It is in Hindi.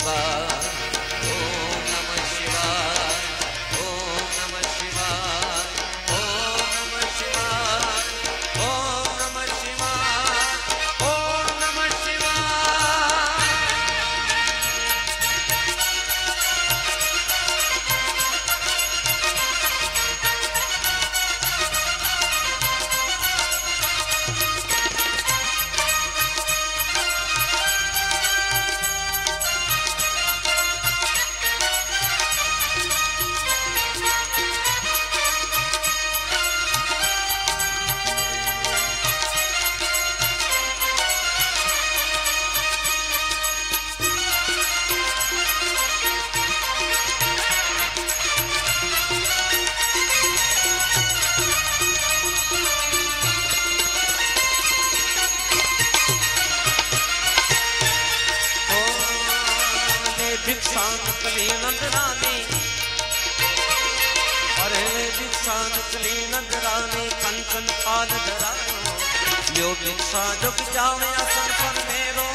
love. भिक्षान कली नंदरानी अरे ले भिक्षान कली नंदरानी कंचन पाल धरायो यो भिक्षा जो जावे असंसन मेरो।